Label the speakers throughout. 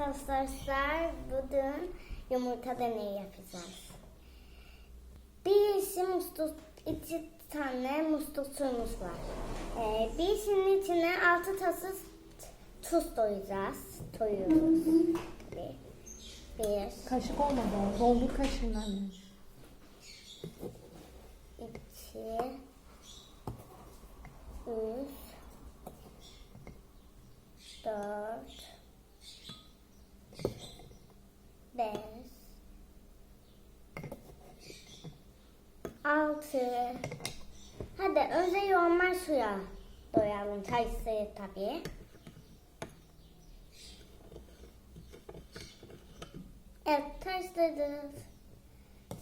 Speaker 1: arkadaşlar bugün yumurta deneyi yapacağız. Birisi muslu, iki tane muslu suyumuz var. Ee, birisinin içine altı tası tuz koyacağız. Koyuyoruz. Bir. Bir.
Speaker 2: Kaşık olmadı o. Doldur kaşığını anne.
Speaker 1: iki, üç, dört, altı. Hadi önce yoğurma suya doyalım. Çayısı tabii. Evet, taşladık.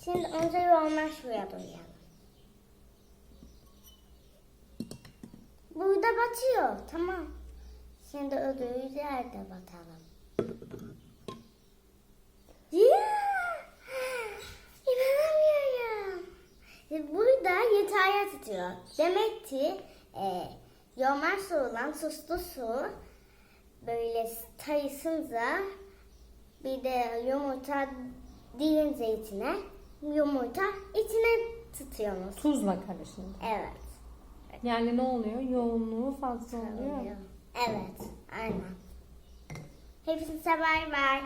Speaker 1: Şimdi önce yoğurma suya doyalım. Burada batıyor. Tamam. Şimdi öbür yerde batalım. Burada yeterli tutuyor. Demek ki e, yoğurma su olan suslu su böyle tayısınca bir de yumurta dilince içine yumurta içine tutuyorsunuz.
Speaker 2: Tuzla karışınca.
Speaker 1: Evet.
Speaker 2: Yani ne oluyor? Yoğunluğu fazla oluyor.
Speaker 1: Evet, aynen. Hepinize bay bay.